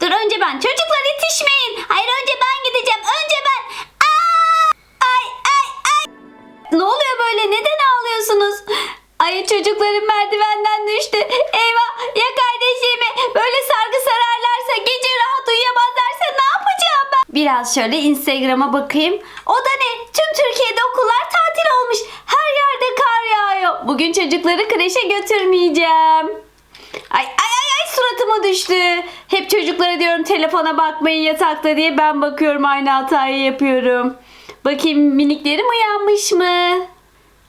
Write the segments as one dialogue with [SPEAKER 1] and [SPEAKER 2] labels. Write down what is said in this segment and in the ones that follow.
[SPEAKER 1] Dur önce ben. Çocuklar yetişmeyin. Hayır önce ben gideceğim. Önce ben. Aa! Ay ay ay. Ne oluyor böyle? Neden ağlıyorsunuz? Ay çocuklarım merdivenden düştü. Eyvah ya kardeşimi böyle sargı sararlarsa gece rahat uyuyamazlarsa ne yapacağım ben? Biraz şöyle Instagram'a bakayım. O da ne? Tüm Türkiye'de okullar tatil olmuş. Her yerde kar yağıyor. Bugün çocukları kreşe götürmeyeceğim. Ay ay suratıma düştü. Hep çocuklara diyorum telefona bakmayın yatakta diye ben bakıyorum aynı hatayı yapıyorum. Bakayım miniklerim uyanmış mı?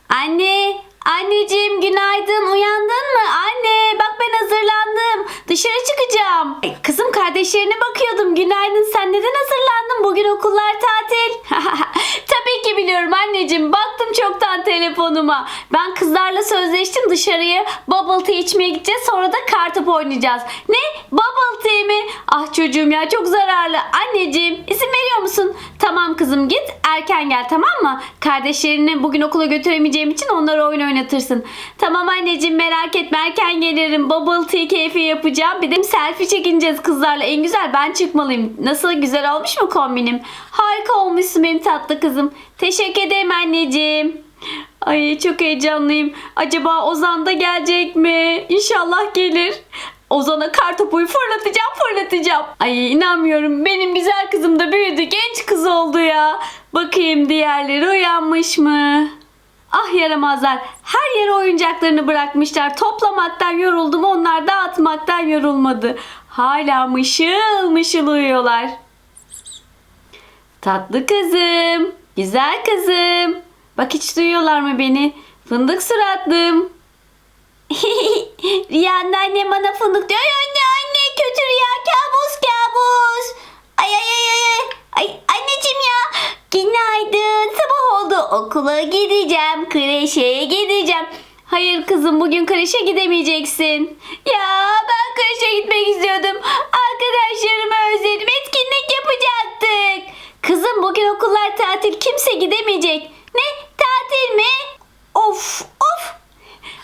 [SPEAKER 1] Anne, anneciğim günaydın uyandın mı? Anne bak ben hazırlandım. Dışarı çıkacağım. Ay, kızım kardeşlerine bakıyordum. Günaydın sen neden hazırlandın? Bugün okullar tatil. Ki biliyorum anneciğim. Baktım çoktan telefonuma. Ben kızlarla sözleştim dışarıya bubble tea içmeye gideceğiz. Sonra da kartopu oynayacağız. Ne? Bubble tea mi? Ah çocuğum ya çok zararlı. Anneciğim izin veriyor musun? Tamam kızım git erken gel tamam mı? Kardeşlerini bugün okula götüremeyeceğim için onlara oyun oynatırsın. Tamam anneciğim merak etme erken gelirim. Bubble tea keyfi yapacağım. Bir de selfie çekineceğiz kızlarla. En güzel ben çıkmalıyım. Nasıl güzel olmuş mu kombinim? Harika olmuşsun benim tatlı kızım. Teşekkür ederim anneciğim. Ay çok heyecanlıyım. Acaba Ozan da gelecek mi? İnşallah gelir. Ozan'a kartopuyu fırlatacağım fırlatacağım. Ay inanmıyorum. Benim güzel kızım da büyüdü. Genç kız oldu ya. Bakayım diğerleri uyanmış mı? Ah yaramazlar. Her yere oyuncaklarını bırakmışlar. Toplamaktan yoruldum. Onlar dağıtmaktan yorulmadı. Hala mışıl mışıl uyuyorlar. Tatlı kızım. Güzel kızım. Bak hiç duyuyorlar mı beni? Fındık suratlım. Rüyanda annem bana fındık diyor. Ay anne anne kötü rüya kabus kabus. Ay ay ay ay ay. Anneciğim ya. Günaydın sabah oldu. Okula gideceğim. Kreşe gideceğim. Hayır kızım bugün kreşe gidemeyeceksin. Ya ben kreşe gitmek istiyordum. Arkadaşlarımı özledim. Etkinlik yapacaktık. Kızım bugün okullar tatil. Kimse gidemeyecek. Ne? Tatil mi? Of of.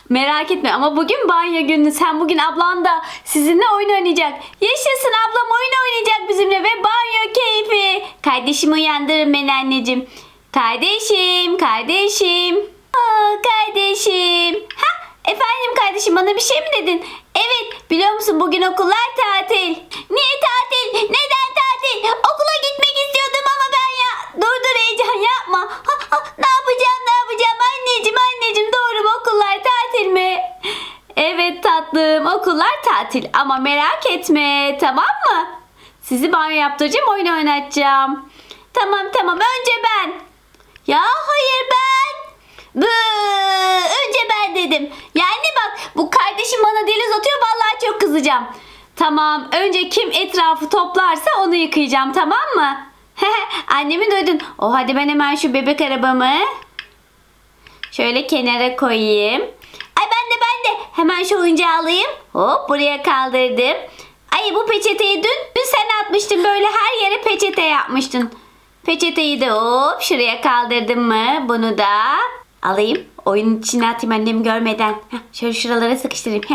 [SPEAKER 1] Merak etme ama bugün banyo günü. Sen bugün ablan da sizinle oyun oynayacak. Yaşasın ablam oyun oynayacak bizimle ve banyo keyfi. Kardeşimi uyandırın beni anneciğim. Kardeşim, kardeşim. Aa, kardeşim. Ha, efendim kardeşim bana bir şey mi dedin? Evet, biliyor musun bugün okullar tatil. Niye tatil? Neden tatil? Okula gitmek istiyordum ama ben ya. Dur dur heyecan yapma. Ha, ha, ne yapacağım ne yapacağım anneciğim anneciğim doğru mu okullar tatil mi? Evet tatlım okullar tatil ama merak etme tamam mı? Sizi banyo yaptıracağım oyun oynatacağım. Tamam tamam önce ben. Ya hayır ben. Bı, önce ben dedim. Yani bak bu kardeşim bana dil uzatıyor vallahi çok kızacağım. Tamam önce kim etrafı toplarsa onu yıkayacağım tamam mı? Annemi duydun. O hadi ben hemen şu bebek arabamı şöyle kenara koyayım. Ay ben de ben de hemen şu oyuncağı alayım. Hop buraya kaldırdım. Ay bu peçeteyi dün, dün sen atmıştın böyle her yere peçete yapmıştın. Peçeteyi de hop şuraya kaldırdım mı? Bunu da alayım. Oyunun içine atayım annem görmeden. Şöyle şuralara sıkıştırayım.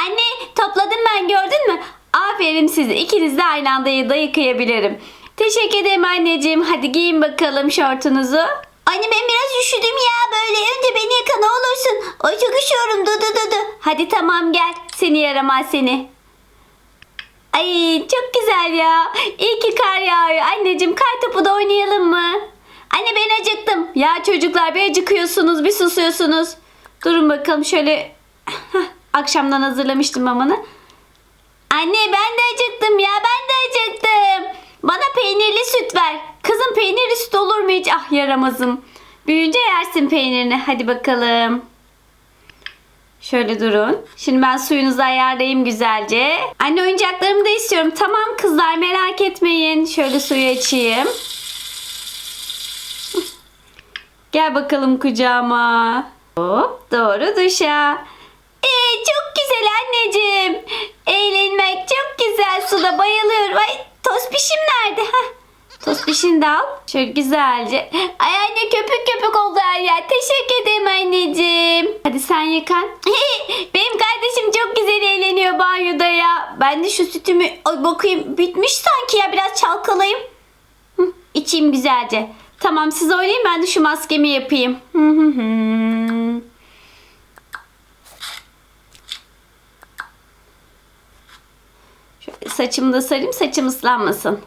[SPEAKER 1] Anne topladım ben gördün mü? Aferin size. İkiniz de aynı anda da yıkayabilirim. Teşekkür ederim anneciğim. Hadi giyin bakalım şortunuzu. Anne ben biraz üşüdüm ya böyle. Önce beni yıka ne olursun. Ay çok üşüyorum. Du du du du. Hadi tamam gel. Seni yaramaz seni. Ay çok güzel ya. İyi ki kar yağıyor. Anneciğim kar topu da oynayalım mı? Anne ben acıktım. Ya çocuklar bir acıkıyorsunuz bir susuyorsunuz. Durun bakalım şöyle. Akşamdan hazırlamıştım mamanı. Anne ben de acıktım ya ben de acıktım. Bana peynirli süt ver. Peynirli süt olur mu hiç? Ah yaramazım. Büyüyünce yersin peynirini. Hadi bakalım. Şöyle durun. Şimdi ben suyunuzu ayarlayayım güzelce. Anne oyuncaklarımı da istiyorum. Tamam kızlar merak etmeyin. Şöyle suyu açayım. Gel bakalım kucağıma. Hop doğru duşa. Ee, çok güzel anneciğim. Eğlenmek çok güzel suda bayılıyorum. Ay tospişim nerede? Heh. Tospişini de al. Şöyle güzelce. Ay anne köpük köpük oldu her yer. Teşekkür ederim anneciğim. Hadi sen yıkan. Benim kardeşim çok güzel eğleniyor banyoda ya. Ben de şu sütümü ay bakayım bitmiş sanki ya biraz çalkalayayım. Hı, içeyim güzelce. Tamam siz oynayın ben de şu maskemi yapayım. Hı. Şöyle saçımı da sarayım saçım ıslanmasın.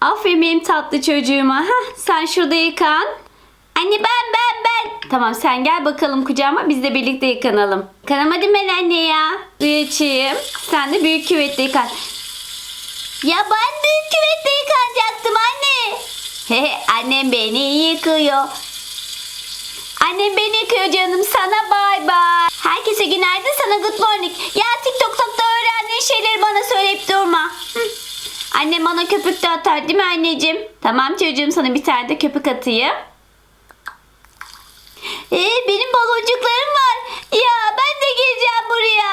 [SPEAKER 1] Aferin benim tatlı çocuğuma. Hah, sen şurada yıkan. Anne ben ben ben. Tamam sen gel bakalım kucağıma biz de birlikte yıkanalım. Yıkanamadım ben anne ya. Uyuçayım. Sen de büyük küvette yıkan. Ya ben büyük küvette yıkanacaktım anne. Hehe annem beni yıkıyor. Annem beni yıkıyor canım sana bay bay. Herkese günaydın sana good morning. Ya Annem bana köpük de atar değil mi anneciğim? Tamam çocuğum sana bir tane de köpük atayım. Ee, benim baloncuklarım var. Ya ben de geleceğim buraya.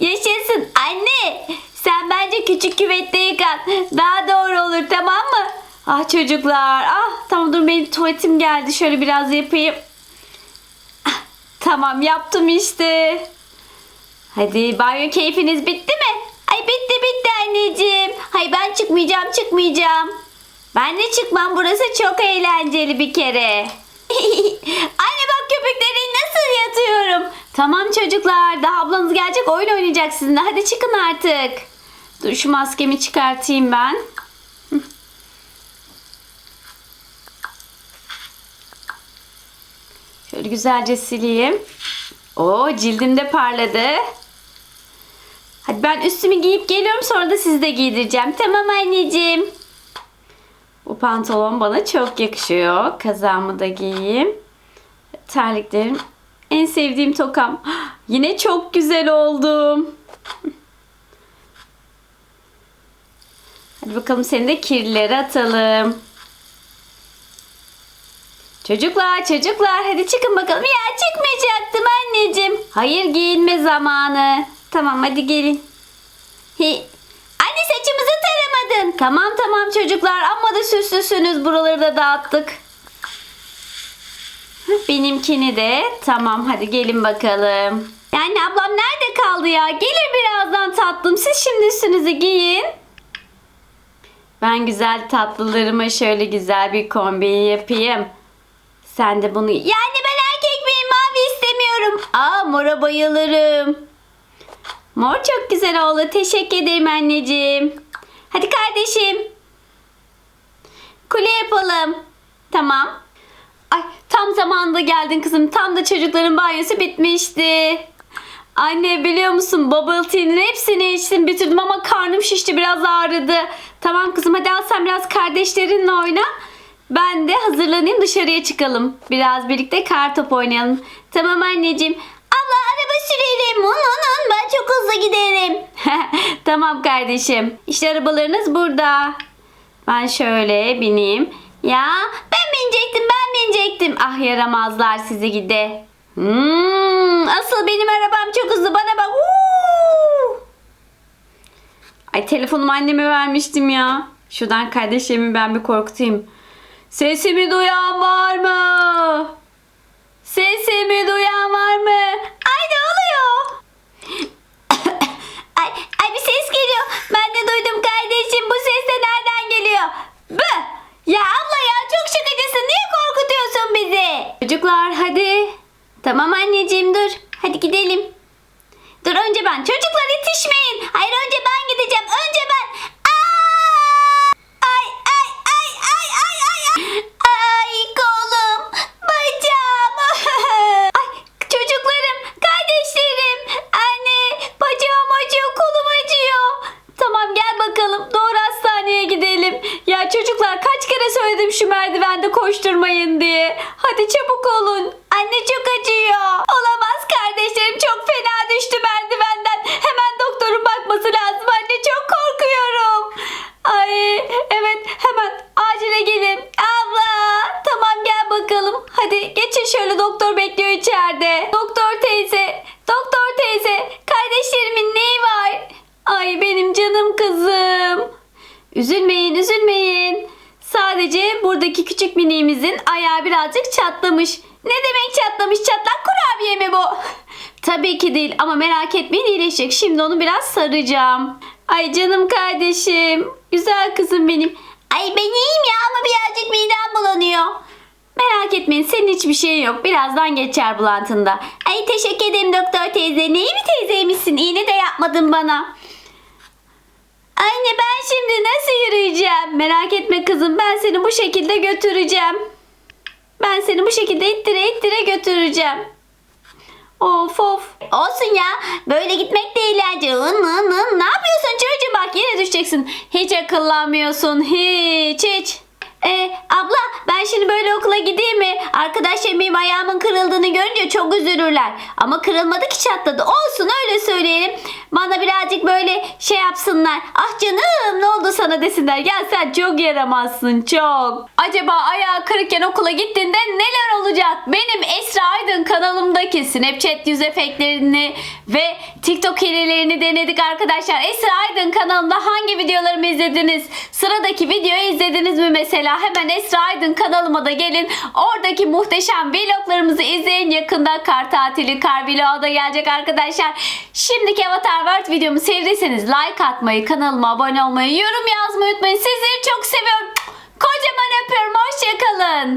[SPEAKER 1] Yaşasın. Anne sen bence küçük küvette yıkan. Daha doğru olur tamam mı? Ah çocuklar. Ah tamam dur benim tuvaletim geldi. Şöyle biraz yapayım. Ah, tamam yaptım işte. Hadi banyo keyfiniz bitti mi? Bitti anneciğim. Hay ben çıkmayacağım çıkmayacağım. Ben de çıkmam burası çok eğlenceli bir kere. Anne bak köpüklerin nasıl yatıyorum. Tamam çocuklar daha ablanız gelecek oyun oynayacak sizinle. Hadi çıkın artık. Dur şu maskemi çıkartayım ben. Şöyle güzelce sileyim. Oo cildim de parladı. Hadi ben üstümü giyip geliyorum sonra da sizi de giydireceğim. Tamam anneciğim. Bu pantolon bana çok yakışıyor. Kazağımı da giyeyim. Terliklerim. En sevdiğim tokam. Yine çok güzel oldum. Hadi bakalım seni de kirlileri atalım. Çocuklar çocuklar hadi çıkın bakalım. Ya çıkmayacaktım anneciğim. Hayır giyinme zamanı. Tamam hadi gelin. Hi. Anne saçımızı taramadın. Tamam tamam çocuklar amma da süslüsünüz buraları da dağıttık. Benimkini de tamam hadi gelin bakalım. Yani ablam nerede kaldı ya? Gelir birazdan tatlım. Siz şimdi üstünüzü giyin. Ben güzel tatlılarıma şöyle güzel bir kombin yapayım. Sen de bunu... Yani ben erkek miyim? Mavi istemiyorum. Aa mora bayılırım. Mor çok güzel oldu. Teşekkür ederim anneciğim. Hadi kardeşim. Kule yapalım. Tamam. Ay tam zamanında geldin kızım. Tam da çocukların banyosu bitmişti. Anne biliyor musun bubble tea'nin hepsini içtim bitirdim ama karnım şişti biraz ağrıdı. Tamam kızım hadi al sen biraz kardeşlerinle oyna. Ben de hazırlanayım dışarıya çıkalım. Biraz birlikte kar top oynayalım. Tamam anneciğim. Sürelim. Un un un ben çok hızlı giderim. tamam kardeşim. İşte arabalarınız burada. Ben şöyle bineyim. Ya ben binecektim ben binecektim. Ah yaramazlar sizi gide. Hmm, asıl benim arabam çok hızlı bana bak. Ay telefonumu anneme vermiştim ya. Şuradan kardeşimi ben bir korkutayım. Sesimi duyan var mı? Sesimi duyan var mı? Ay ne oluyor? ay, ay bir ses geliyor. Ben de duydum kardeşim. Bu ses de nereden Bı! Ya abla ya çok şakacısın. Niye korkutuyorsun bizi? Çocuklar hadi. Tamam anneciğim dur. Hadi gidelim. Dur önce ben. Çocuklar yetişmeyin. Hayır önce ben gideceğim. Önce ben. Aa! Ay ay ay ay ay ay ay. Ay kolum. Bacağım. ay çocuklarım. Kardeşlerim. Anne. Bacağım acıyor. Kolum acıyor. Tamam gel bakalım. Doğru hastaneye gidelim. Ya çocuklar kaç kere söyledim şu merdivende koşturmayın diye. Hadi çabuk olun. Anne çok acıyor. Olamaz kardeşlerim çok fena düştü merdivenden. Hemen doktorun bakması lazım. Anne çok korkuyorum. Ay evet hemen acile gelin. Abla tamam gel bakalım. Hadi geçin şöyle doktor bekliyor içeride. Doktor teyze. Doktor teyze. Kardeşlerimin neyi var? Ay benim canım kızım. Üzülmeyin, üzülmeyin. Sadece buradaki küçük miniğimizin ayağı birazcık çatlamış. Ne demek çatlamış? Çatlak kurabiye mi bu? Tabii ki değil ama merak etmeyin iyileşecek. Şimdi onu biraz saracağım. Ay canım kardeşim. Güzel kızım benim. Ay ben iyiyim ya ama birazcık midem bulanıyor. Merak etmeyin senin hiçbir şeyin yok. Birazdan geçer bulantında. Ay teşekkür ederim doktor teyze. Ne iyi bir teyzeymişsin. İğne de yapmadın bana. Anne ben şimdi nasıl yürüyeceğim? Merak etme kızım ben seni bu şekilde götüreceğim. Ben seni bu şekilde ittire ittire götüreceğim. Of of. Olsun ya. Böyle gitmek de eğlence. Hın hın. Ne yapıyorsun çocuğum? Bak yine düşeceksin. Hiç akıllanmıyorsun. Hiç hiç. Ee, abla ben şimdi böyle okula gideyim mi? Arkadaşlarım benim ayağımın kırıldığını görünce çok üzülürler. Ama kırılmadı ki çatladı. Olsun öyle söyleyelim. Bana birazcık böyle şey yapsınlar. Ah canım ne oldu sana desinler. Ya sen çok yaramazsın çok. Acaba ayağı kırıkken okula gittiğinde neler olacak? Benim Esra Aydın kanalımdaki Snapchat yüz efektlerini ve TikTok hilelerini denedik arkadaşlar. Esra Aydın kanalımda hangi videolarımı izlediniz? Sıradaki videoyu izlediniz mi mesela? Hemen Esra Aydın kanalıma da gelin. Oradaki muhteşem vloglarımızı izleyin. Yakında kar tatili, kar vlogu da gelecek arkadaşlar. Şimdiki Avatar World videomu sevdiyseniz like atmayı, kanalıma abone olmayı, yorum yazmayı unutmayın. Sizleri çok seviyorum. Kocaman öpüyorum. Hoşçakalın.